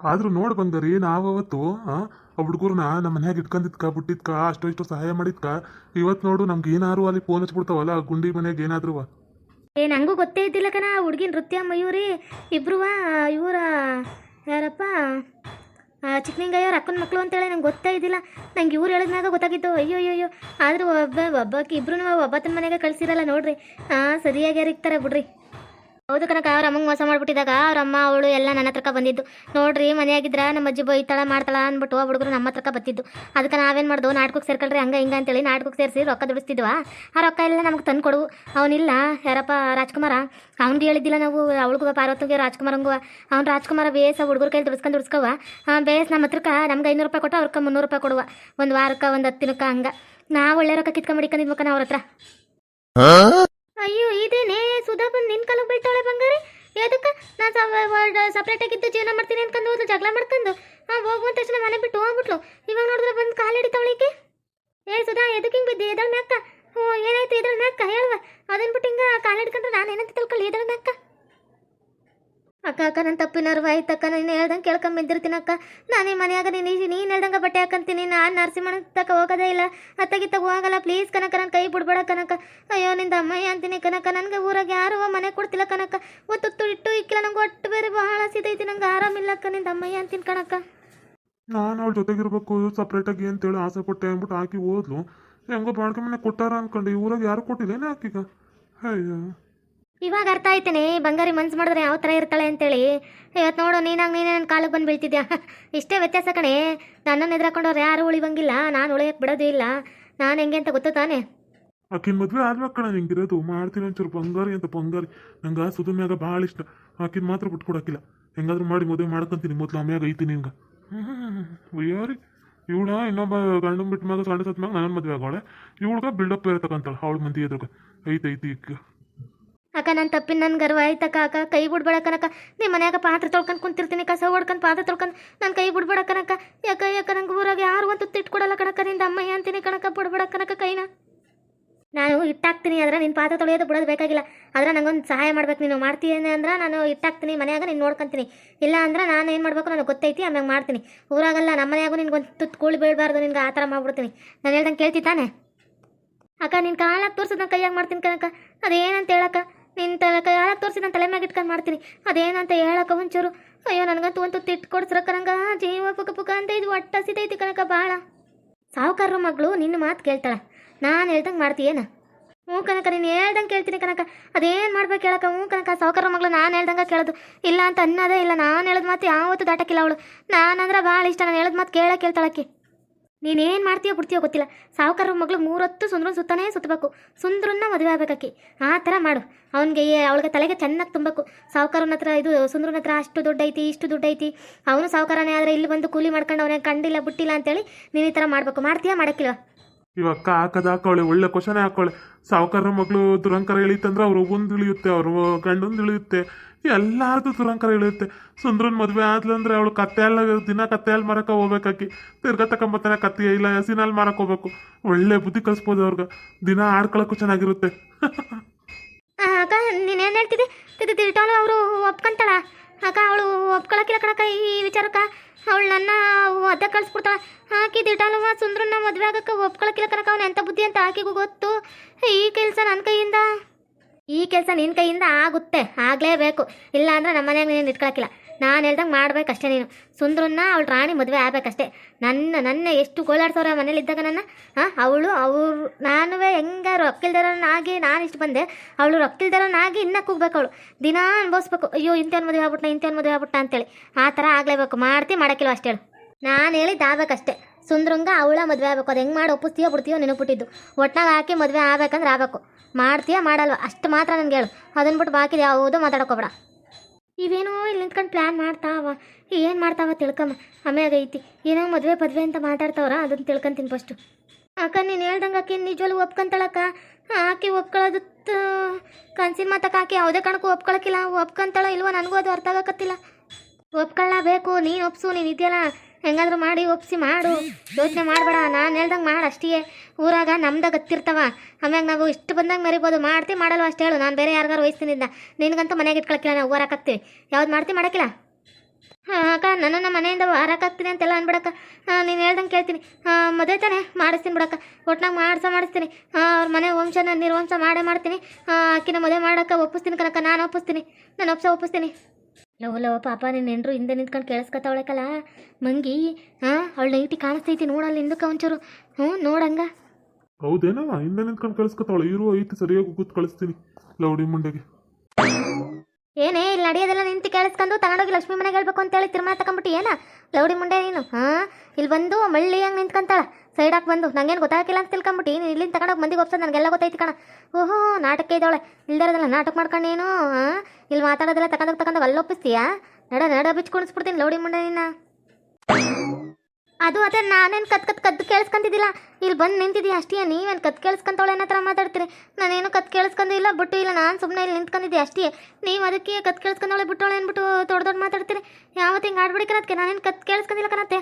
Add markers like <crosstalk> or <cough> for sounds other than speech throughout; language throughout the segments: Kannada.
ಆದ್ರೂ ನೋಡ್ ಬಂದರಿ ನಾವ್ ಅವತ್ತು ಆ ಹುಡುಗರ್ನ ನಮ್ಮ ಮನ್ಯಾಗ ಇಟ್ಕೊಂಡಿದ್ಕ ಬಿಟ್ಟಿದ್ಕ, ಅಷ್ಟೋ ಇಷ್ಟೋ ಸಹಾಯ ಮಾಡಿದ್ಕ, ಇವತ್ ನೋಡು ನಮ್ಗೆ ಏನಾರು ಅಲ್ಲಿ ಫೋನ್ ಹಚ್ಬಿಡ್ತಾವಲ್ಲ ಗುಂಡಿ ಮನೆಗೆ ಏನಾದ್ರು. ಏ, ನಂಗೂ ಗೊತ್ತೇ ಇದ್ದಿಲ್ಲ ಕಣ ಹುಡುಗಿ ನೃತ್ಯ ಮಯೂರಿ ಇಬ್ರು ಇವರ, ಯಾರಪ್ಪ ಚಿಕ್ಕನಿಂಗಯ್ಯವ್ರ ಅಕ್ಕನ ಮಕ್ಕಳು ಅಂತೇಳಿ ನಂಗೆ ಗೊತ್ತೇ ಇದ್ದಿಲ್ಲ. ನಂಗೆ ಇವ್ರು ಹೇಳಿದ್ಮ್ಯಾಗ ಗೊತ್ತಾಗಿತ್ತು. ಅಯ್ಯೋ ಅಯ್ಯೋ ಅಯ್ಯೋ ಆದರೂ ಒಬ್ಬ ಒಬ್ಬಕ್ಕೆ ಇಬ್ರು ತನ್ನ ಮನೆಗೆ ಕಳ್ಸಿರಲ್ಲ ನೋಡ್ರಿ. ಹಾಂ ಸರಿಯಾಗಿ ಯಾರಿಗ್ತಾರೆ ಬಿಡ್ರಿ. ಹೌದು ಕನಕ ಅವ್ರ ಅಮ್ಮಂಗೆ ಮೋಸ ಮಾಡ್ಬಿಟ್ಟಿದಾಗ ಅವ್ರ ಅಮ್ಮ, ಅವಳು ಎಲ್ಲ ನನ್ನ ಹತ್ರಕ ಬಂದಿದ್ದು. ನೋಡ್ರಿ, ಮನೆಯಾಗಿದ್ರ ನಮ್ಮ ಅಜ್ಜಿ ಬೈತಾಳ ಮಾಡ್ತಾಳ ಅಂದ್ಬಿಟ್ಟು ಆ ಹುಡುಗರು ನಮ್ಮ ಹತ್ರಕ ಬತ್ತಿದ್ದು. ಅದಕ್ಕೆ ನಾವೇನ್ ಮಾಡ್ದು ನಾಟಕಕ್ಕೆ ಸೇರ್ಕೊಳ್ರಿ ಹಂಗ ಹಿಂಗ ಅಂತೇಳಿ ನಾಟಕಕ್ಕೆ ಸೇರಿಸಿ ರೊಕ್ಕ ದುಡಿಸ್ತಿದ್ವಾ? ಆ ರೊಕ್ಕ ಎಲ್ಲ ನಮ್ಗೆ ತಂದು ಕೊಡು ಅವನಿಲ್ಲ, ಯಾರಪ್ಪ, ರಾಜ್ಕುಮಾರ? ಅವ್ನಿಗೆ ಹೇಳಿದ್ದಿಲ್ಲ ನಾವು, ಅವಳಿಗೂ ಪಾರ್ವತಿಗೆ ರಾಜ್ಕುಮಾರಂಗೂ. ಅವ್ನು ರಾಜ್ಕುಮಾರ ಬೇಸ ಹುಡುಗರ ಕೈಲಿ ದುಡಿಸ್ಕೊಂಡು ದುಡಿಸ್ಕವ. ಬೇಸ್ ನಮ್ಮ ಹತ್ರಕ್ಕ ನಮ್ಗೆ ಐನೂರು ರೂಪಾಯಿ ಕೊಟ್ಟು ಅವ್ರಕ್ಕೆ ಮುನ್ನೂರು ರೂಪಾಯಿ ಕೊಡುವ. ಒಂದು ವಾರಕ್ಕ, ಒಂದು ಹತ್ತಿನಕ್ಕ ಹಂಗ. ಹಂಗೆ ನಾವು ಒಳ್ಳೆ ರೊಕ್ಕ ಕಿತ್ಕೊಂಬಿಡಿಕೊಂಡಿದ್ಬೇಕನ ಅವ್ರ ಹತ್ರ. ಅಯ್ಯೋ, ಇದೇನೇ? ಸುಧಾ ಬಂದು ನಿನ್ ಕಾಲಕ್ಕೆ ಬೀಳ್ತಾಳೆ ಬಂಗಾರಿ? ಎದಕ್ಕೆ ನಾನು ಸಪ್ರೇಟ್ ಆಗಿದ್ದು ಜೀವನ ಮಾಡ್ತೀನಿ ಅನ್ಕೊಂಡು ಹೋದ್ಲು, ಜಗಳ ಮಾಡ್ಕೊಂಡು. ಹಾಂ ಹೋಗುವ ತಕ್ಷಣ ಮನೆ ಬಿಟ್ಟು ಹೋಗ್ಬಿಟ್ಲು. ಇವಾಗ ನೋಡಿದ್ರೆ ಬಂದು ಕಾಲು ಹಿಡಿತಾವಳಿಕೆ ಏ, ಸುಧಾ ಎದಕ್ಕೆ ಹಿಂಗೆ ಬಿದ್ದೆ? ಎದಳ ಮ್ಯಾಕ ಹ್ಞೂ ಏನಾಯ್ತು? ಎದಳ ಮ್ಯಾಕ ಹೇಳುವ. ಅದನ್ನ ಬಿಟ್ಟು ಹಿಂಗೆ ಕಾಲು ಹಿಡ್ಕೊಂಡ್ರೆ ನಾನು ಏನಂತ ತಿಳ್ಕೊಳ್ಳಿ? ಎದಳ ಮ್ಯಾಕ ಅಕ್ಕ ಅಕ್ಕ ನನ್ನ ತಪ್ಪಿನರ್ವ ಅಕ್ಕ? ನೀನು ಹೇಳ್ದಂಗೆ ಕೇಳ್ಕೊಂಡ್ ಅಕ್ಕ. ನಾನೇ ಮನೆಯಾಗ ನೀನು ನೀನು ಹೇಳ್ದಂಗೆ ಬಟ್ಟೆ ಹಾಕಂತೀನಿ. ನಾನು ನರಸಿಂಹನ ತಕ ಹೋಗೋದೇ ಇಲ್ಲ. ಅತ್ತಗಿತ್ತ ಹೋಗಲ್ಲ ಪ್ಲೀಸ್ ಕನಕ ನನ್ನ ಕೈ ಬಿಡ್ಬೇಡ ಕನಕ. ಅಯ್ಯೋ, ನಿಂದ ಅಮ್ಮಯ್ಯ ಅಂತೀನಿ ಕನಕ. ನನಗೆ ಊರಾಗ ಯಾರು ಮನೆ ಕೊಡ್ತಿಲ್ಲ ಕನಕ. ಒತ್ತು ಇಟ್ಟು ಇಕ್ಕಿಲ್ಲ. ನಂಗೆ ಒಟ್ಟು ಬೇರೆ ಭಾಳ ಸಿದೈತಿ ನಂಗೆ ಆರಾಮಿಲ್ಲ ಅಕ್ಕ. ನಿಂದ ಅಮ್ಮಯ್ಯ ಅಂತೀನಿ ಕಣಕ್ಕ ನಾನು ಅವಳ ಜೊತೆಗಿರ್ಬೇಕು. ಸಪ್ರೇಟಾಗಿ ಅಂತೇಳಿ ಆಸೆ ಪಟ್ಟೆ ಅಂದ್ಬಿಟ್ಟು ಹಾಕಿ ಹೋದ್ಲು. ಹೆಂಗೋ ಬಾಳ್ಕೆ ಮನೆ ಕೊಟ್ಟಾರ ಅನ್ಕೊಂಡು. ಊರಾಗ ಯಾರು ಕೊಟ್ಟಿಲ್ಲೇನೆ ಹಾಕಿಗ? ಅಯ್ಯೋ. ಇವಾಗ ಅರ್ಥ ಆಯ್ತೇನೆ, ಬಂಗಾರಿ ಮನ್ಸು ಮಾಡಿದ್ರೆ ಯಾವ ಥರ ಇರ್ತಾಳೆ ಅಂತೇಳಿ. ಇವತ್ತು ನೋಡು ನೀನಾಗ ನೀನೇ ನನ್ನ ಕಾಲಿಗೆ ಬಂದು ಬೀಳ್ತಿದ್ಯಾ <laughs> ಇಷ್ಟೇ ವ್ಯತ್ಯಾಸ ಕಣೆ. ನನ್ನನ್ನು ಎದುರಾಕೊಂಡವ್ರು ಯಾರು ಉಳಿವಂಗಿಲ್ಲ, ನಾನು ಉಳಿಯಕ್ಕೆ ಬಿಡೋದು ಇಲ್ಲ. ನಾನು ಹೆಂಗೆ ಅಂತ ಗೊತ್ತು ತಾನೆ? ಆಕಿನ ಮದುವೆ ಆದ್ಮೇಲೆ ಕಣ ನಿಂಗಿರೋದು, ಮಾಡ್ತೀನಿ ಒಂಚೂರು ಬಂಗಾರಿ ಅಂತ ಬಂಗಾರಿ. ನಂಗೆ ಸುಧು ಮ್ಯಾಗ ಭಾಳ ಇಷ್ಟ. ಆಕಿನ ಮಾತ್ರ ಬಿಟ್ಕೊಡಕ್ಕಿಲ್ಲ. ಹೆಂಗಾದ್ರೂ ಮಾಡಿ ಮದುವೆ ಮಾಡ್ಕೊಂತೀನಿ, ಮೊದಲು ಅಮ್ಯಾಗ ಐತಿ ಹಿಂಗೆ. ಅಯ್ಯೋರಿ ಇವಳ ಇನ್ನೊಬ್ಬ ಗಂಡು ಬಿಟ್ಟು ಮ್ಯಾಗ ಸಣ್ಣ ಸತ್ ಮ್ಯಾಗ ನನ್ನ ಮದುವೆ ಆಗೋಳೆ. ಇವಳ್ಗ ಬಿಲ್ಡಪ್ ಬೇರೆ ಅವಳು ಮಂದಿ ಎದುರುಗ. ಐತಿ ಐತಿ ಇಕ್ಕ ಅಕ್ಕ ನನ್ನ ತಪ್ಪಿನ ನನ್ನ ಗರ್ವ ಆಯ್ತಕ್ಕ ಅಕ್ಕ ಕೈ ಬಿಡ್ಬೇಡಕ್ಕನಕ್ಕ. ಕನಕ ನಿಮ್ಮ ಮನ್ಯಾಗ ಪಾತ್ರೆ ತೊಳ್ಕೊಂಡು ಕುಂತಿರ್ತೀನಿ ಕಸ ಹೊಡ್ಕೊಂಡು ಪಾತ್ರೆ ತೊಳ್ಕೊಂಡು ನನ್ನ ಕೈ ಬಿಡ್ಬೇಡಕ್ಕನಕ್ಕ. ಕನಕ ಯಾಕ ಯಾಕ ನಂಗೆ ಊರಾಗ ಯಾರು ಒಂದು ತಿಟ್ಕೊಡಲ್ಲ ಕಣಕ ನಿಂದ ಅಮ್ಮಯ್ಯ ಅಂತೀನಿ ಕಣಕ ಬಿಡ್ಬೇಡಕ್ಕನಕ್ಕ ಕನಕ ಕೈನ. ನಾನು ಇಟ್ಟಾಕ್ತೀನಿ ಆದ್ರೆ ನಿನ್ನ ಪಾತ್ರೆ ತೊಳೆಯೋದು ಬಿಡೋದು ಬೇಕಾಗಿಲ್ಲ. ಆದ್ರೆ ನಂಗೊಂದು ಸಹಾಯ ಮಾಡ್ಬೇಕು, ನೀನು ಮಾಡ್ತೀನಿ ಅಂದ್ರೆ ನಾನು ಇಟ್ಟಾಕ್ತೀನಿ, ಮನೆಯಾಗ ನೀನು ನೋಡ್ಕೊಂತೀನಿ. ಇಲ್ಲ ಅಂದ್ರೆ ನಾನು ಏನು ಮಾಡ್ಬೇಕು ನನಗೆ ಗೊತ್ತೈತಿ, ಆಮ್ಯಾಗ ಮಾಡ್ತೀನಿ. ಊರಾಗಲ್ಲ ನಮ್ಮ ಮನ್ಯಾಗೂ ನಿನ್ಗೊಂದು ತುತ್ತು ಕೂಳಿ ಬೀಳಬಾರ್ದು, ನಿನ್ಗೆ ಆ ಥರ ಮಾಡ್ಬಿಡ್ತೀನಿ. ನಾನು ಹೇಳ್ದಂಗೆ ಕೇಳ್ತಿ ತಾನೆ? ಅಕ್ಕ ನಿನ್ನ ಕಾಲಾಗ ತೋರ್ಸೋದು ನಾನು ಕೈಯಾಗ ಮಾಡ್ತೀನಿ ಕನಕ ಅದೇನಂತ ಹೇಳಕ್ಕ? ನಿನ್ನ ತಲೆ ಕಾಲಾಗ ತೋರಿಸಿ ನಾನು ತಲೆ ಮ್ಯಾಗ ಇಟ್ಕೊಂಡು ಮಾಡ್ತೀನಿ. ಅದೇನಂತ ಹೇಳಕ್ಕ ಒಂಚೂರು? ಅಯ್ಯೋ, ನನಗಂತೂ ಒಂದು ತಿಟ್ಟು ಕೊಡ್ಸ್ರ ಜೀವ ಪುಕ ಪುಕ ಅಂತ ಇದು ಒಟ್ಟ ಸಿದೈತಿ ಕನಕ ಭಾಳ ಸಾವುಕಾರರ ಮಗಳು ನಿನ್ನ ಮಾತು ಕೇಳ್ತಾಳೆ. ನಾನು ಹೇಳ್ದಂಗೆ ಮಾಡ್ತೀಯೇನ? ಹ್ಞೂ ಕನಕ ನೀನು ಹೇಳ್ದಂಗೆ ಕೇಳ್ತೀನಿ ಕನಕ ಅದೇನು ಮಾಡ್ಬೇಕು ಹೇಳಕ್ಕ? ಹ್ಞೂ ಕನಕ ಸಾವುಕಾರ ಮಗಳು ನಾನು ಹೇಳ್ದಂಗೆ ಕೇಳೋದು. ಇಲ್ಲ ಅಂತ ಅನ್ನೋದೇ ಇಲ್ಲ. ನಾನು ಹೇಳೋದು ಮಾತು ಯಾವತ್ತೂ ದಾಟಕ್ಕಿಲ್ಲ ಅವಳು. ನಾನಂದ್ರೆ ಭಾಳ ಇಷ್ಟ. ನಾನು ಹೇಳೋದು ಮಾತು ಕೇಳ ಕೇಳ್ತಾಳಕ್ಕೆ. ನೀನೇನು ಮಾಡ್ತೀಯೋ ಬಿಡ್ತೀಯೋ ಗೊತ್ತಿಲ್ಲ. ಸಾವುಕಾರ ಮಗಳು ಮೂರೊತ್ತು ಸುಂದ್ರನ ಸುತ್ತಾನೇ ಸುತ್ತಬೇಕು. ಸುಂದ್ರನ್ನ ಮದುವೆ ಆಗಬೇಕಾಕಿ. ಆ ಥರ ಮಾಡು. ಅವನಿಗೆ ಅವಳಿಗೆ ತಲೆಗೆ ಚೆನ್ನಾಗಿ ತುಂಬಬೇಕು. ಸಾವುಕಾರನ ಹತ್ರ ಇದು ಸುಂದ್ರನ ಹತ್ರ ಅಷ್ಟು ದುಡ್ಡು ಐತಿ ಇಷ್ಟು ದುಡ್ಡು ಐತಿ ಅವನು ಸಾವುಕಾರನೇ ಆದರೆ ಇಲ್ಲಿ ಬಂದು ಕೂಲಿ ಮಾಡ್ಕೊಂಡು ಅವನೇ ಕಂಡಿಲ್ಲ, ಬಿಟ್ಟಿಲ್ಲ ಅಂತೇಳಿ ನೀನು ಈ ಥರ ಮಾಡಬೇಕು. ಮಾಡ್ತೀಯಾ ಮಾಡಕ್ಕಿಲ್ಲ ಇವಾಗ ಅಕ್ಕ ಹಾಕದ ಹಾಕೋಳೆ, ಒಳ್ಳೆ ಕ್ವಶನೇ ಹಾಕೋಳೆ. ಸಾವುಕಾರ ಮಗಳು ದುರಂಕಾರ ಇಳಿತಂದ್ರೆ ಅವ್ರ ಒಂದು ಇಳಿಯುತ್ತೆ, ಅವ್ರ ಗಂಡೊಂದು ಇಳಿಯುತ್ತೆ. ಎಲ್ಲಾರ್ದು ದುರಂಕಾರ ಇಳಿಯುತ್ತೆ. ಸುಂದ್ರನ್ ಮದುವೆ ಆದ್ಲಂದ್ರೆ ಅವಳು ಕತ್ತೆ ಅಲ್ಲ ದಿನ ಕತ್ತೆಯಲ್ಲಿ ಅಲ್ಲಿ ಮರಕ ಹೋಗ್ಬೇಕಾಕಿ. ತಿರ್ಗಾ ತಕೊಂಬತ್ತಾನೆ ಕತ್ತಿ, ಇಲ್ಲ ಹಸಿನಲ್ಲಿ ಮಾರಕ್ ಹೋಗ್ಬೇಕು. ಒಳ್ಳೆ ಬುದ್ಧಿ ಕಲಿಸ್ಬೋದು ಅವ್ರಿಗೆ. ದಿನ ಆಡ್ಕೊಳಕ್ಕೂ ಚೆನ್ನಾಗಿರುತ್ತೆ. ಅಕ್ಕ ನೀನೇನು ಹೇಳ್ತಿದ್ದೆ? ತಿದ್ದು ತಿರ್ಟಾಳು ಅವರು ಒಪ್ಕೊಂತಾಳ? ಅಕ್ಕ, ಅವಳು ಒಪ್ಕೊಳಕಿಲ್ಲ ಕಣಕ್ಕ ಈ ವಿಚಾರಕ್ಕ. ಅವಳು ನನ್ನ ಅದ ಕಳಿಸ್ಬಿಡ್ತಾಳ. ಆಕಿ ದಿಟಾಲವ ಸುಂದ್ರನ್ನ ಮದುವೆ ಆಗಕ್ಕೆ ಒಪ್ಕೊಳಕಿಲ್ಲ ಕಣಕ್ಕ. ಅವ್ನು ಎಂಥ ಬುದ್ಧಿ ಅಂತ ಆಕಿಗೂ ಗೊತ್ತು. ಈ ಕೆಲಸ ನನ್ನ ಕೈಯಿಂದ. ಈ ಕೆಲಸ ನಿನ್ನ ಕೈಯಿಂದ ಆಗುತ್ತೆ, ಆಗಲೇಬೇಕು. ಇಲ್ಲ ಅಂದ್ರೆ ನಮ್ಮ ಮನೆಯಾಗ ನೀನು ಇಟ್ಕೊಳಕ್ಕಿಲ್ಲ. ನಾನು ಹೇಳ್ದಂಗೆ ಮಾಡಬೇಕಷ್ಟೇ ನೀನು. ಸುಂದ್ರನ್ನ ಅವಳು ರಾಣಿ ಮದುವೆ ಆಗಬೇಕಷ್ಟೇ. ನನ್ನ ನನ್ನ ಎಷ್ಟು ಗೋಳಾಡ್ಸೋರ ಮನೇಲಿ ಇದ್ದಾಗ ನನ್ನ? ಅವಳು, ಅವ್ರು ನಾನು ಹೆಂಗೆ ರೊಕ್ಕಿಲ್ದಾರನಾಗಿ ನಾನು ಇಷ್ಟು ಬಂದೆ, ಅವಳು ರೊಕ್ಕಿಲ್ದಾರನಾಗಿ ಇನ್ನೂ ಕೂಗ್ಬೇಕು ಅವಳು. ದಿನ ಅನ್ಭವಿಸ್ಬೇಕು. ಅಯ್ಯೋ ಇಂಥವ್ನ ಮದುವೆ ಆಗ್ಬಿಟ್ಟ ಇಂಥವ್ನ ಮದುವೆ ಆಗ್ಬಿಟ್ಟ ಅಂತೇಳಿ. ಆ ಥರ ಆಗಲೇಬೇಕು. ಮಾಡ್ತಿ ಮಾಡೋಕ್ಕಿಲ್ಲ ಅಷ್ಟೇ ನಾನು ಹೇಳಿದ್ದು ಆಗ್ಬೇಕಷ್ಟೇ. ಸುಂದ್ರಂಗ ಅವಳ ಮದುವೆ ಆಗ್ಬೇಕು. ಅದು ಹೆಂಗೆ ಮಾಡಿ ಒಪ್ಪಿಸ್ತೀಯೋ ಬಿಡ್ತೀಯೋ ನೆನಪಿಟ್ಟಿದ್ದು. ಒಟ್ಟಾಗ ಹಾಕಿ ಮದುವೆ ಆಗ್ಬೇಕಂದ್ರೆ ಆಗ್ಬೇಕು. ಮಾಡ್ತೀಯಾ ಮಾಡಲ್ವ? ಅಷ್ಟು ಮಾತ್ರ ನನಗೆ ಹೇಳು. ಅದನ್ನ ಬಿಟ್ಟು ಬಾಕಿ ಯಾವುದೋ ಮಾತಾಡೋಕೋಬೇಡ ಇವೇನೋ ಇಲ್ಲಿ ನಿಂತ್ಕೊಂಡು ಪ್ಲ್ಯಾನ್ ಮಾಡ್ತಾವ. ಏನು ಮಾಡ್ತಾವ ತಿಳ್ಕಮ್ಮ. ಆಮೇಲೆ ಐತಿ. ಏನೋ ಮದುವೆ ಪದ್ವೆ ಅಂತ ಮಾತಾಡ್ತಾವ್ರ ಅದನ್ನ ತಿಳ್ಕೊಂತೀನಿ ಫಸ್ಟು ಅಕ್ಕ, ನೀನು ಹೇಳ್ದಂಗೆ ಅಕ್ಕಿ ನಿಜವಲ್ಲೂ ಒಪ್ಕೊಂತಾಳಕ್ಕ? ಆಕೆ ಒಪ್ಕೊಳ್ಳೋದು ಕನ್ಸಿನ ಮಾತಕ್ಕೆ ಹಾಕಿ ಯಾವುದೇ ಕಾರಣಕ್ಕೂ ಒಪ್ಕೊಳಕ್ಕಿಲ್ಲ ಒಪ್ಕೊಂತಾಳ ಇಲ್ವೋ ನನಗೂ ಅದು ಅರ್ಥ ಆಗಕತ್ತಿಲ್ಲ. ಒಪ್ಕೊಳ್ಳಬೇಕು ನೀನು ಒಪ್ಸು, ನೀನು ಇದೆಯಲ್ಲ. ಹೆಂಗಾದ್ರೂ ಮಾಡಿ, ಒಪ್ಸಿ ಮಾಡು. ಯೋಚನೆ ಮಾಡಬೇಡ. ನಾನು ಹೇಳ್ದಂಗೆ ಮಾಡು ಅಷ್ಟೇ ಊರಾಗ ನಮ್ದಾಗ ಗೊತ್ತಿರ್ತಾವ. ಆಮ್ಯಾಗ ನಾವು ಇಷ್ಟು ಬಂದಂಗೆ ಮರಿಬೋದು. ಮಾಡ್ತಿ, ಮಾಡಲ್ವ ಅಷ್ಟು ಹೇಳು. ನಾನು ಬೇರೆ ಯಾರಿಗಾರು ವಹಿಸ್ತೀನಿದ್ದ ನಿನಗಂತೂ ಮನೆಗೆ ಇಟ್ಕೊಳಕಿಲ್ಲ ನಾವು ಹಾಕ್ತೀವಿ ಯಾವ್ದು ಮಾಡ್ತಿ, ಮಾಡಕ್ಕಿಲ್ಲ? ಹಾಂ, ಅಕ್ಕ, ನನ್ನನ್ನು ಮನೆಯಿಂದ ಹಾರಾಕಾಗ್ತೀನಿ ಅಂತೆಲ್ಲ ಅನ್ಬಿಡಕ್ಕ. ನೀನು ಹೇಳ್ದಂಗೆ ಕೇಳ್ತೀನಿ. ಮದುವೆ ತಾನೇ ಮಾಡಿಸ್ತೀನಿ ಬಿಡಕ್ಕ. ಒಟ್ನಾಗ ಮಾಡಿಸ, ಮಾಡಿಸ್ತೀನಿ. ಅವ್ರ ಮನೆ ವಂಶನ ನಿರ್ವಂಶ ಮಾಡೇ ಮಾಡ್ತೀನಿ. ಆಕಿನ ಮದುವೆ ಮಾಡಕ್ಕೆ ಒಪ್ಪಿಸ್ತೀನಿ ಕನಕ ನಾನು ಒಪ್ಪಿಸ್ತೀನಿ. ನಾನು ಒಪ್ಸ, ಒಪ್ಪಿಸ್ತೀನಿ. ಲೋ ಲವ ಪಾಪ ನಿನ್ನ ಹೆಂಡ್ರು ಹಿಂದೆ ನಿಂತ್ಕೊಂಡು ಕೇಳಿಸ್ಕೊತಾವಳಕಲ್ಲ. ಮಂಗಿ ಹಾ ಅವಳು ನೈಟಿ ಕಾಣಿಸ್ತೈತಿ ನೋಡಲ್ಲ ಹಿಂದಕ್ಕೆ ಒಂಚೂರು. ಹ್ಞೂ ನೋಡಂಗ ಹೌದೇನವ ಹಿಂದೆ ನಿಂತ್ಕೊಂಡು ಕಳಿಸ್ಕೊತಾವಳು. ಇರು ಐತಿ ಸರಿಯಾಗಿ ಕೂತ್ ಕಳಿಸ್ತೀನಿ ಲೌಡಿ ಮುಂಡೆಗೆ ಏನೇ ಇಲ್ಲಿ ನಡೆಯೋದೆಲ್ಲ ನಿಂತು ಕೇಳಿಸ್ಕೊಂಡು ತಗೊಂಡೋಗಿ ಲಕ್ಷ್ಮಿ ಮನೆಗೆ ಹೇಳ್ಬೇಕು ಅಂತೇಳಿ ತೀರ್ಮಾನ ತಗೊಂಬಿಟ್ಟು ಏನ ಲೌಡಿ ಮುಂಡೆ ನೀನು? ಹಾ ಇಲ್ಲಿ ಬಂದು ಮಳ್ಳಿ ಹಂಗೆ ನಿಂತ್ಕೊಂತಾಳ. ಸೈಡಾಗಿ ಬಂದು. ನಂಗೇನು ಗೊತ್ತಾಗಿಲ್ಲ ಅಂತ ತಿಳ್ಕೊಂಬಿಟ್ಟು ನೀನು ಇಲ್ಲಿಂದ ತಗೊಂಡೋಗಿ ಮಂದಿಗೆ ಒಪ್ಸೋದು ನನಗೆಲ್ಲ ಗೊತ್ತೈತಿ ಕಣ. ಓಹೋ, ನಾಟಕ ಇದ್ದಾಳೆ ಇಲ್ದಿರೋದಲ್ಲ ನಾಟಕ ಮಾಡ್ಕೊಂಡು ಏನು ಹಾಂ ಇಲ್ಲಿ ಮಾತಾಡೋದೆಲ್ಲ ತಗೊಂಡೋಗಿ ತಗೊಂಡೋಗಿ ಅಲ್ಲಿ ಒಪ್ಪಿಸ್ತೀಯಾ? ನಡ ನಡ ಬಿಚ್ಕೊಣಿಸ್ಬಿಡ್ತೀನಿ ಲೌಡಿ ಮುಂಡೆ ನಿನ್ನ ಅದು ಅದೇ, ನಾನೇನು ಕತ್ ಕತ್ ಕದ್ದು ಕೇಳಿಸ್ಕೊಂತಿದ್ದಿಲ್ಲ. ಇಲ್ಲಿ ಬಂದು ನಿಂತಿದ್ದೀಯ ಅಷ್ಟೇ, ನೀವೇನು ಕತ್ ಕೇಳಿಸ್ಕೊಂತವಳೆ ಅನ್ನೋ ಥರ ಮಾತಾಡ್ತೀರಿ? ನಾನೇನು ಕತ್ ಕೇಳಿಸ್ಕೊಂಡಿಲ್ಲ ಬಿಟ್ಟು ಇಲ್ಲ, ನಾನು ಸುಮ್ಮನೆ ಇಲ್ಲಿ ನಿಂತ್ಕೊಂಡಿದ್ದೆ ಅಷ್ಟೇ. ನೀವು ಅದಕ್ಕೆ ಕತ್ ಕೇಳಿಸ್ಕೊಂಡವಳೆ ಬಿಟ್ಟವಳೆ ಅಂದ್ಬಿಟ್ಟು ದೊಡ್ಡ ದೊಡ್ಡ ಮಾತಾಡ್ತೀರಿ? ಯಾವತ್ತು ಹಿಂಗೆ ಆಡ್ಬಿಡಿ ನಾನೇನು ಕತ್ ಕೇಳಿಸ್ಕೊಂಡಿಲ್ಲ ಕನತ್ತೆ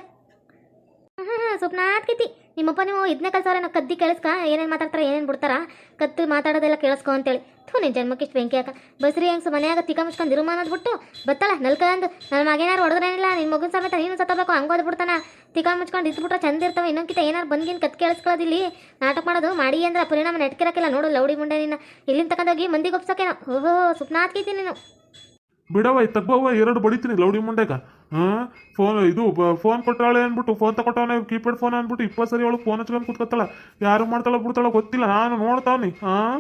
ಹ್ಞೂ ಹ್ಞೂ ಸ್ವಲ್ಪ ನಾಟ್ಕೈತಿ ನಿಮ್ಮಪ್ಪ ನೀವು ಇದನ್ನೇ ಕಲ್ಸವ್ರೆ ನಾವು ಕದ್ದಿ ಕೇಳಿಸ್ಕ? ಏನೇನು ಮಾತಾಡ್ತಾರೆ, ಏನೇನು ಬಿಡ್ತಾರ? ಕತ್ತು ಮಾತಾಡೋದೆಲ್ಲ ಕೇಳಿಸ್ಕೊ ಅಂತೇಳಿ. ಥೂ ನಿನ್ನ ಜನ್ಮಕ್ಕೆ ಇಷ್ಟು ಬೆಂಕಿ ಹಾಕ. ಬಸ್ರಿ ಹೆಂಗ್ಸು ಮನೆಯಾಗ ತಿಕ್ಕ ಮುಚ್ಕೊಂಡು ಇರುಮಾನ ಬಿಟ್ಟು ಬತ್ತಳ ನಲ್ಕಂದು ನನ್ನ ಮಗೇನಾರು ಹೊಡೆದ್ರೇನಿಲ್ಲ ನಿನ್ನ ಮಗನ ಸಮೇತ ನೀನು ಸತ್ತಬೇಕು ಹಂಗೋದ್ ಬಿಡ್ತಾನ. ತಿಕ್ಕ ಮುಚ್ಕೊಂಡು ಇದ್ಬಿಟ್ರೆ ಚಂದ ಇರ್ತಾವೆ ಇನ್ನೊಂದ್ಕಿತ ಏನಾರು ಬಂದಿನ ಕತ್ ಕೇಳಿಸ್ಕೊಳ್ಳೋದಿಲ್ಲಿ ನಾಟಕ ಮಾಡೋದು ಮಾಡಿ ಅಂದ್ರೆ ಪರಿಣಾಮ ನೆಟ್ಕಿರಕ್ಕಿಲ್ಲ, ನೋಡು ಲೌಡಿ ಮುಂಡೆ ನಿನ್ನ ಇಲ್ಲಿಂದ ತಗೊಂಡೋಗಿ ಮಂದಿಗೆ ಒಪ್ಸೋಕೆ ಓಹೋ ಸುಪ್ನ ಹಾಕೈತಿ ನೀನು. ಬಿಡವ ತಗ್ಬವ್ವ ಎರಡು ಬಡಿತೀನಿ ಲೌಡಿ ಮುಂಡೆಗ. ಹಾಂ? ಫೋನ್ ಇದು ಫೋನ್ ಕೊಟ್ಟಾಳೆ ಅಂದ್ಬಿಟ್ಟು ಫೋನ್ ತಗೊಟ್ಟವನೆ ಕೀಪ್ಯಾಡ್ ಫೋನ್ ಅಂದ್ಬಿಟ್ಟು, ಇಪ್ಪತ್ತು ಸರಿ ಅವಳು ಫೋನ್ ಹಚ್ಕೊಂಡು ಕೂತ್ಕೊತಾಳ ಯಾರು ಮಾಡ್ತಾಳ ಬಿಡ್ತಾಳ ಗೊತ್ತಿಲ್ಲ, ನಾನು ನೋಡ್ತಾವ್ನಿ, ಹಾಂ?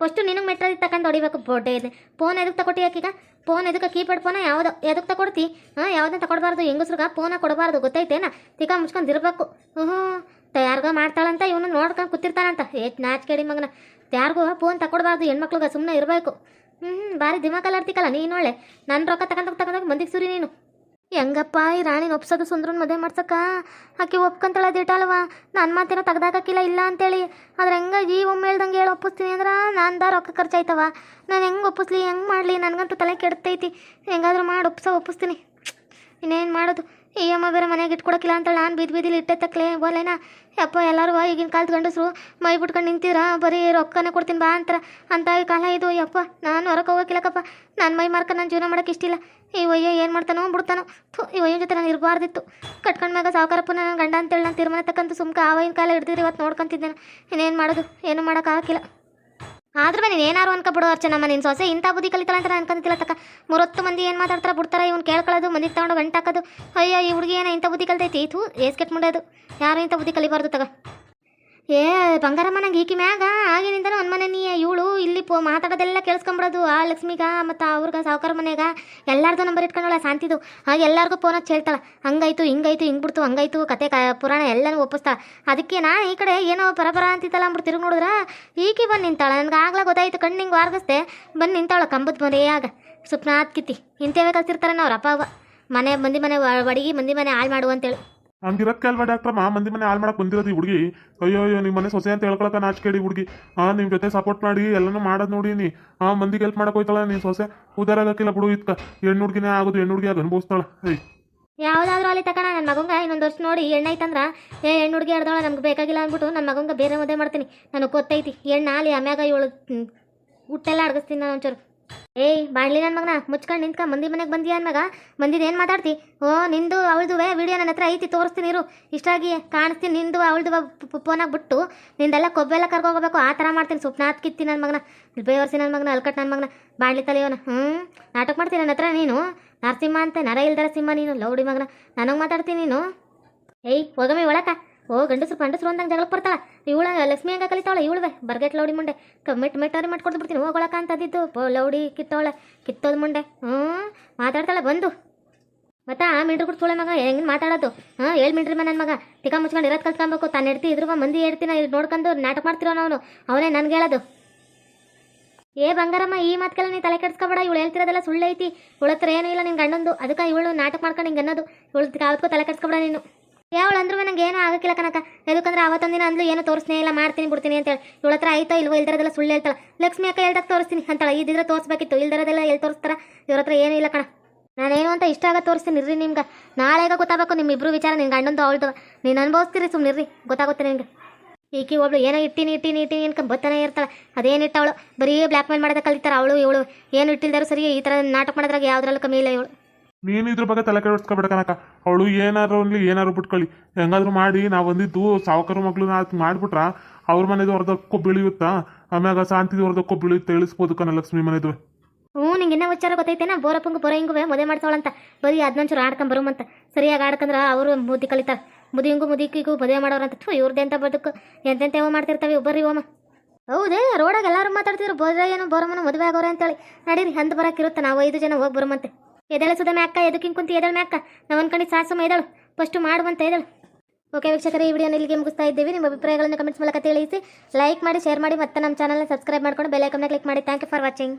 ಫಸ್ಟು ನಿನಗೆ ಮೆಟ್ರಲ್ಲಿ ತಗೊಂಡು ಹೊಡಿಬೇಕು ಬೋರ್ಡೆ ಇದೆ. ಫೋನ್ ಎದಕ್ಕೆ ತಗೊಟ್ಟಿ ಈಗ ಫೋನ್ ಎದಕ್ಕೆ ಕೀಪ್ಯಾಡ್ ಫೋನ ಯಾವ್ದು ಎದಕ್ಕೆ ತಗೊಡ್ತಿ ಹಾಂ, ಯಾವುದನ್ನ ತಗೊಡ್ಬಾರ್ದು ಹೆಂಗಸ್ರಿಗೆ? ಫೋನ ಕೊಡಬಾರ್ದು, ಗೊತ್ತೈತೇನ? ತಿಕ್ಕ ಮುಚ್ಕೊಂಡು ಇರಬೇಕು. ಹ್ಞೂ ತಯಾರಿಗ ಮಾಡ್ತಾಳಂತ, ಇವನು ನೋಡ್ಕೊಂಡು ಕೂತಿರ್ತಾನಂತ. ಏಟ್ ನಾಚಿಕೆಡಿ ಮಗನ. ಯಾರಿಗೂ ಫೋನ್ ತಗೊಡ್ಬಾರ್ದು ಹೆಣ್ಮಕ್ಳಿಗೆ ಸುಮ್ಮನೆ ಇರಬೇಕು. ಹ್ಞೂ ಭಾರಿ ದಿಮಾಕಲ್ಲಿ ಆಡ್ತಿಕಲ್ಲ ನೀನು ಒಳ್ಳೆ. ನನ್ನ ರೊಕ್ಕ ತಗೊಂಡೋಗಿ ತಗೊಂಡೋಗಿ ಮಂದಿಗೆ ಸುರಿ ನೀನು. ಹೆಂಗಪ್ಪ ಈ ರಾಣಿನ ಒಪ್ಸೋದು ಸುಂದ್ರನ ಮದುವೆ ಮಾಡ್ಸಕ್ಕ? ಆಕೆ ಒಪ್ಕೊಂತಾಳ ದಿಟಾಲ್ವಾ ನನ್ನ ಮಾತೇನೋ ತೆಗ್ದಾಕಿಲ್ಲ ಇಲ್ಲ ಅಂತೇಳಿ. ಆದ್ರೆ ಹೆಂಗ ಈ ಒಮ್ಮೆ ಹೇಳ್ದಂಗೆ ಹೇಳಿ, ಒಪ್ಪಿಸ್ತೀನಿ ಅಂದ್ರೆ ನಂದ ರೊಕ್ಕ ಖರ್ಚಾಯ್ತವ. ನಾನು ಹೆಂಗೆ ಒಪ್ಪಿಸ್ಲಿ, ಹೆಂಗೆ ಮಾಡಲಿ? ನನಗಂತೂ ತಲೆ ಕೆಡ್ತೈತಿ ಹೆಂಗಾದ್ರೂ ಮಾಡಿ, ಒಪ್ಸ, ಒಪ್ಪಿಸ್ತೀನಿ. ಇನ್ನೇನು ಮಾಡೋದು? ಈ ಅಮ್ಮ, ಬೇರೆ ಮನೆಗೆ ಇಟ್ಕೊಡಕ್ಕಿಲ್ಲ ಅಂತೇಳಿ ನಾನು ಬೀದಿ ಬೀದಿಲಿ ಇಟ್ಟೆ ತಕ್ಲೆ ಬೋಲೇನಾ ಯಪ್ಪ, ಎಲ್ಲರೂ ಈಗಿನ ಕಾಲದ ಗಂಡಸರು ಮೈ ಬಿಟ್ಕೊಂಡು ನಿಂತೀರ? ಬರೀ ರೊಕ್ಕನೇ ಕೊಡ್ತೀನಿ ಬಾ ಅಂತಾರ. ಅಂತ ಕಾಲ ಇದು, ಯಪ್ಪ, ನಾನು ಹೊರಕ್ಕೆ ಹೋಗೋಕ್ಕಿಲ್ಲಕ್ಕಪ್ಪ ನನ್ನ ಮೈ ಮಾರ್ಕ ನಾನು ಜೀವನ ಮಾಡೋಕೆ ಇಷ್ಟಿಲ್ಲ. ಈ ಒಯ್ಯ ಏನು ಮಾಡ್ತಾನೋ ಬಿಡ್ತಾನೋ ಥು, ಈ ಜೊತೆ ನಾನು ಇರಬಾರ್ದಿತ್ತು. ಕಟ್ಕೊಂಡ್ಮ್ಯಾಗ ಸಾವುಕಾರಪ್ಪ ನನ್ನ ಗಂಡ ಅಂತೇಳಿ ನಾನು ತೀರ್ಮಾನ ತಕ್ಕಂತ ಸುಮ್ಕ ಆವಾಗಿನ ಕಾಲ ಹಿಡ್ದಿದ್ರೆ ಇವತ್ತು ನೋಡ್ಕೊಂತಿದ್ದೇನೆ. ಇನ್ನೇನು ಮಾಡೋದು? ಏನು ಮಾಡೋಕ್ಕಾಗಿಲ್ಲ ಆದ್ರೂ ನೀನು ಏನಾರು ಅನ್ಕೊಬಿಡು ಅರ್ಚನಮ್ಮ ನಿನ್ನ ಸೊಸೆ ಇಂಥ ಬುದ್ಧಿ ಕಲಿತಾಳ ಅಂತ ಅನ್ಕೊಂತಿಲ್ಲ ತಕ್ಕ. ಮೂರೊತ್ತು ಮಂದಿ ಏನು ಮಾತಾಡ್ತಾರೆ ಬಿಡ್ತಾರೆ, ಇವ್ನು ಕೇಳ್ಕೊಳ್ಳೋದು ಮಂದಿಗೆ ತಗೊಂಡು ಗಂಟಾಕೋದು. ಅಯ್ಯೋ, ಈ ಹುಡುಗಿ ಏನೋ ಇಂಥ ಬುದ್ಧಿ ಕಲಿತೈತಿ? ಥೂ ಏಸ್ಕೆಟ್ ಮುಂಡೋದು. ಯಾರು ಇಂಥ ಬುದ್ಧಿ ಕಲಿಬಾರ್ದು ತಗ. ಏ ಬಂಗಾರಮ್ಮ ನಂಗೆ ಈಕಿ ಮ್ಯಾಗ ಆಗಿನಿಂದ ಒಂದು ಮನೆ ನೀ, ಇವಳು, ಇಲ್ಲಿ ಪೋ, ಮಾತಾಡೋದೆಲ್ಲ ಕೇಳಿಸ್ಕೊಂಬಿಡೋದು. ಆ ಲಕ್ಷ್ಮಿಗ ಮತ್ತು ಅವ್ರಿಗೆ ಸಾವುಕಾರ ಮನೆಗ ಎಲ್ಲಾರ್ದು ನಂಬರ್ ಇಟ್ಕೊಂಡಳ ಶಾಂತಿದು. ಹಾಗೆ ಎಲ್ಲರಿಗೂ ಫೋನ್ ಹಚ್ಚಿ ಹೇಳ್ತಾಳೆ. ಹಂಗಾಯ್ತು ಹಿಂಗಾಯ್ತು ಹಿಂಗೆ ಬಿಡ್ತು ಹಂಗಾಯ್ತು ಕತೆ ಕ, ಪುರಾಣ ಎಲ್ಲನೂ ಒಪ್ಪಿಸ್ತಾಳೆ. ಅದಕ್ಕೆ ನಾನು ಈ ಕಡೆ ಏನೋ ಪರಪರ ಅಂತಿತ್ತಲ್ಲ ಅಂದ್ಬಿಟ್ಟು ತಿರುಗಿ ನೋಡಿದ್ರೆ, ಈಕಿ ಬಂದು ನಿಂತಾಳೆ. ನನಗೆ ಆಗ್ಲಾ ಗೊತ್ತಾಯ್ತು, ಕಣ್ಣು ಹಿಂಗೆ ವಾರ್ಗಸ್ತೆ ಬಂದು ನಿಂತಾಳ ಕಂಬದ ಮನೆಯಾಗ ಸುಪ್ನಾತ್ ಕಿತ್ತಿ, ಇಂತೇವೆ ಕಲ್ತಿರ್ತಾರೆ ಅವ್ರ ಅಪ್ಪ ಮನೆ, ಮಂದಿ ಮನೆ ಅಡಿಗೆ ಮಂದಿ ಮನೆ ಹಾಳು ಮಾಡು ಅಂತೇಳಿ. ಹಂಗಿರಕ್ಕೆ ಅಲ್ವಾ ಡಾಕ್ಟ್ರಮ್ಮ ಮಂದಿ ಮನೆ ಹಾಳು ಮಾಡಕ್ಕೆ ಬಂದಿರೋದು ಈ ಹುಡುಗಿ. ಅಯ್ಯೋ ಅಯ್ಯೋ ನಿಮ್ಮ ಮನೆ ಸೊಸೆ ಅಂತ ಹೇಳ್ಕೊಳಕ ನಾಚಿಕೆಡಿ ಹುಡುಗಿ. ಆ ನಿಮ್ಮ ಜೊತೆ ಸಪೋರ್ಟ್ ಮಾಡಿ ಎಲ್ಲನೂ ಮಾಡೋದು ನೀ. ಆ ಮಂದಿಗೆ ಹೆಲ್ಪ್ ಮಾಡಕ್ಕೆ ಹೋಯ್ತಾಳ ನೀನು ಸೊಸೆ. ಉದಾರಾಗಕ್ಕಿಲ್ಲ ಬಿಡು ಇದ್ಕ. ಹೆಣ್ಣು ಹುಡುಗಿನೇ ಆಗೋದು, ಹೆಣ್ಣು ಹುಡುಗಿ ಅದು ಅನುಭವಿಸ್ತಾಳ. ಯಾವ್ದಾದ್ರು ಅಲ್ಲಿ ತಗೋಣ ನನ್ನ ಮಗಂಗ ಇನ್ನೊಂದು ವರ್ಷ ನೋಡಿ ಎಣ್ಣೈತಂದ್ರ ಏ, ಹೆಣ್ಣು ಹುಡುಗಿ ಹಿಡ್ದಾಳ ನಮ್ಗೆ ಬೇಕಾಗಿಲ್ಲ ಅಂದ್ಬಿಟ್ಟು ನನ್ನ ಮಗಂಗ ಬೇರೆ ಮದುವೆ ಮಾಡ್ತೀನಿ. ನನಗೆ ಗೊತ್ತೈತಿ ಎಣ್ಣೆ ಅಲ್ಲಿ ಆಮ್ಯಾಗ ಇವಳು ಹುಟ್ಟೆಲ್ಲ ಅಡ್ಗಿಸ್ತೀನಿ ನಾನು ಒಂಚೂರು. ಏಯ್ ಬಾಡ್ಲಿ ನನ್ನ ಮಗನ. ಮುಚ್ಕೊಂಡು ನಿಂತ್ಕ. ಮಂದಿ ಮನೆಗೆ ಬಂದಿಯ ಅನ್ಮಗ ಮಂದಿದ ಏನು ಮಾತಾಡ್ತಿ? ಓ, ನಿಂದು ಅವಳ್ದುವೆ. ವಿಡಿಯೋ ನನ್ನ ಹತ್ರ ಐತಿ, ತೋರಿಸ್ತೀನಿ ಇರು. ಇಷ್ಟಾಗಿ ಕಾಣಿಸ್ತೀನಿ. ನಿಂದು ಅವಳದು ಫೋನಾಗ ಬಿಟ್ಟು ನಿಂದೆಲ್ಲ ಕೊಬ್ಬೆಲ್ಲ ಕರ್ಕೋಗೋಬೇಕು ಆ ಥರ ಮಾಡ್ತೀನಿ. ಸುಪ್ನಾತ್ ಕಿತ್ತಿ ನನ್ನ ಮಗನ. ಬೇವರ್ಸಿ ನನ್ನ ಮಗನ, ಅಲ್ಕಟ್ ನನ್ನ ಮಗನ. ಬಾಣ್ಲಿ ತಲೆಯವನ. ಹ್ಞೂ ನಾಟಕ ಮಾಡ್ತೀನಿ ನನ್ನ ಹತ್ರ ನೀನು? ನರಸಿಂಹ ಅಂತ. ನರ ಇಲ್ದರ ಸಿಂಹ ನೀನು. ಲೌಡಿ ಮಗನ. ನನಗೆ ಮಾತಾಡ್ತೀನಿ ನೀನು? ಏಯ್ ಹೋಗಮ್ಮಿ ಒಳಕ. ಓ, ಗಂಡಸರು ಪಂಡಸರು ಅಂದಂಗೆ ಜಗಳಕ್ಕೆ ಬರ್ತಾಳ ಇವಳ ಲಕ್ಷ್ಮಿ ಹಂಗ ಕಲಿತಾಳ, ಇವಳುವೆ. ಬರ್ಗೆಟ್ ಲೌಡಿ ಮುಂಡೆ. ಕಮ್ಮಿಟ್ ಮೆಟ್ಟಾರಿ ಮಾಡ್ಕೊಡ್ದು ಬಿಡ್ತೀನಿ. ಹೋಗೊಳಕ ಅಂತ ಪೋ ಲೌಡಿ ಕಿತ್ತೋಳೆ. ಕಿತ್ತೋದು ಮುಂಡೆ. ಹ್ಞೂ, ಮಾತಾಡ್ತಾಳೆ, ಬಂದು. ಮತ್ತೆ ಆ ಮಿಂಡ್ರು ಕೂಡ ಸುಳೆ ಮಗ. ಹೆಂಗೆ ಮಾತಾಡೋದು? ಹಾಂ ಏಳು ಮಿಂಡ್ರಿ ನನ್ನ ಮಗ. ತಿಕ್ಕ ಮುಚ್ಕೊಂಡು ಇರೋದು ಕಲ್ತ್ಕೊಬೇಕು ತಾನು ಹೆಡ್ತಿ ಇದ್ರ ಮಂದಿ ಹೇಳ್ತೀನಿ ನೋಡ್ಕೊಂಡು ನಾಟಕ ಮಾಡ್ತಿರೋ ಅವನು. ಅವನೇ ನನ್ಗೆ ಹೇಳೋದು. ಏ, ಬಂಗಾರಮ್ಮ, ಈ ಮಾತ್ಕೆಲ್ಲ ನೀ ತಲೆ ಕೆಡಿಸ್ಕೊಬೇಡ. ಇವಳು ಹೇಳ್ತಿರೋದೆಲ್ಲ ಸುಳ್ಳು ಐತಿ ಇವಳ ಹತ್ರ ಏನೂ ಇಲ್ಲ ನಿನ್ನ ಗಂಡಂದು. ಅದಕ್ಕೆ ಇವಳು ನಾಟಕ ಮಾಡ್ಕೊಂಡು ಹಿಂಗೆ ಅನ್ನೋದು. ಇವಳು ಯಾವ್ದಕ್ಕೂ ತಲೆ ಕೆಡಿಸ್ಕೊಬೇಡ ನೀನು. ಯಾವಳು ಅಂದ್ರೂ ನಂಗೆ ಏನೂ ಆಗಕ್ಕಿಲ್ಲ ಕನಕ ಎದಕ್ಕಂದ್ರೆ ಅವತ್ತೊಂದಿನ ಅಂದ್ಲು, ಏನೋ ತೋರಿಸ್ನೇ ಇಲ್ಲ, ಮಾಡ್ತೀನಿ ಬಿಡ್ತೀನಿ ಅಂತೇಳಿ. ಇವಳ ಹತ್ರ ಆಯ್ತೋ ಇಲ್ವೋ ಇಲ್ದರದೆಲ್ಲ ಸುಳ್ಳು ಹೇಳ್ತಾಳೆ. ಲಕ್ಷ್ಮಿ ಅಕ್ಕ ಹೇಳ್ದಾಗ ತೋರಿಸ್ತೀನಿ ಅಂತಾಳೆ. ಇದ್ದಿದ್ರೆ ತೋರಿಸ್ಬೇಕಿತ್ತು, ಇಲ್ದರದೆಲ್ಲ ಎಲ್ಲಿ ತೋರಿಸ್ತಾರ? ಇವ್ರ ಹತ್ರ ಏನೂ ಇಲ್ಲ ಕಣ. ನಾನೇನು ಅಂತ ಇಷ್ಟ ಆಗ ತೋರಿಸ್ತೀನಿ, ಇರ್ರಿ ನಿಮ್ಗೆ. ನಾಳೆಗ ಗೊತ್ತಾಗಬೇಕು ನಿಮ್ಮ ಇಬ್ರು ವಿಚಾರ ನಿನ್ನ ಗಂಡಂದು ಅವಳ್ದು. ನೀನು ಅನುಭವಿಸ್ತೀರಿ ಸುಮ್ಮನಿರ್ರಿ ಗೊತ್ತಾಗುತ್ತೆ ನಿಮಗೆ. ಈಕಿ ಒಬ್ಳು ಏನೋ ಇಟ್ಟಿನಿ ಇಟ್ಟಿನಿ ಇಟ್ಟಿನಿ ಅನ್ಕೊಂಡು ಬತ್ತನೇ ಇರ್ತಾಳೆ. ಅದೇನು ಇಟ್ಟವಳು? ಬರೀ ಬ್ಲ್ಯಾಕ್ ಮೇಲ್ ಮಾಡೋದಕ್ಕೆ ಕಲಿತಾರೆ ಅವಳು, ಇವಳು. ಏನು ಇಟ್ಟಿಲ್ದಾರು ಸರಿ ಈ ಥರ ನಾಟಕ ಮಾಡೋದ್ರಾಗ ಯಾವ್ದ್ರಲ್ಲೂ ಕಮ್ಮಿ ಇಲ್ಲ ಇವಳು. ನೀನು ಇದ್ರ ಬಗ್ಗೆ ತಲೆ ಕೆಡಿಸ್ಕೊಬೇಡ ಕನಕ. ಅವಳು ಏನಾದ್ರು ಅನ್ಲಿ ಏನಾದ್ರು ಬಿಟ್ಕೊಳ್ಳಿ. ಹೆಂಗಾದ್ರು ಮಾಡಿ, ನಾವು ಬಂದಿದ್ದು ಸಾವುಕಾರ ಮಗಳನ್ನ ಅದು ಮಾಡ್ಬಿಟ್ರ? ಅವ್ರ ಮನೆದು ಹೊರದಕ್ಕೂ ಬೀಳಿಯುತ್ತಾ? ಆಮ್ಯಾಗ ಶಾಂತಿದು ಹೊರದಕ್ಕೂ ಬೀಳುತ್ತೆ ಇಳಿಸ್ಬೋದು ಕಣ ಲಕ್ಷ್ಮಿ ಮನೆದು. ಹ್ಞೂ ಇನ್ನೂ ವಿಚಾರ ಗೊತ್ತೈತೇನ? ಬೋರಪ್ಪಂಗು ಬೋರ ಹಿಂಗೂ ಮದುವೆ ಮಾಡ್ತಾವಳಂತ ಬರೀ ಅದನ್ನೊಂಚೂರು ಆಡ್ಕೊಂಡ್ ಬರುಮಂತ ಸರಿಯಾಗಿ ಆಡ್ಕಂದ್ರೆ ಅವರು ಮುದ್ದಿ ಕಲಿತಾರ ಮುದಿಕಿಗೂ ಮದುವೆ ಮಾಡೋರಂತ ಥು ಇವ್ರದ್ದೆಂತ ಬದುಕು? ಎಂತೆಂತೇವ ಮಾಡ್ತಿರ್ತಾವೆ ಒಬ್ಬರಿ ಓಮ. ಹೌದೇ, ರೋಡಾಗ ಎಲ್ಲರೂ ಮಾತಾಡ್ತಿದ್ರು. ಬೋರ ಏನು ಬೋರಮ್ಮನ ಮದುವೆ ಆಗೋರೆ ಅಂತೇಳಿ. ನಡೀರಿ ಹಂತ ಬರಕ್ಕಿರುತ್ತೆ ನಾವು ಐದು ಜನ ಹೋಗಿ ಬರುಮಂತೆ. ಎದೆಳೆ ಸುದ ಅಕ್ಕ ಎದಕ್ಕಿಂಗ್ ಕುಂತಿ ಎದಳ ಮ್ಯಾಕ್ಕ ನಾವು ಅನ್ಕೊಂಡಿದ್ದು ಸಾಸಮ್ಮ ಎದಳು. ಫಸ್ಟ್ ಮಾಡುವಂತ ಎದಳು. ಓಕೆ ವೀಕ್ಷಕರೇ, ಈ ವಿಡಿಯೋನ ಇಲ್ಲಿಗೆ ಮುಗಿಸ್ತಾ ಇದ್ದೀವಿ. ನಿಮ್ಮ ಅಭಿಪ್ರಾಯಗಳನ್ನು ಕಮೆಂಟ್ಸ್ ಮೂಲಕ ತಿಳಿಸಿ. ಲೈಕ್ ಮಾಡಿ ಶೇರ್ ಮಾಡಿ, ಮತ್ತೆ ನಮ್ಮ ಚಾನಲ್ನ ಸಬ್ಸ್ಕ್ರೈಬ್ ಮಾಡ್ಕೊಂಡು ಬೆಲ್ ಐಕನ್ನ ಕ್ಲಿಕ್ ಮಾಡಿ. Thank you for watching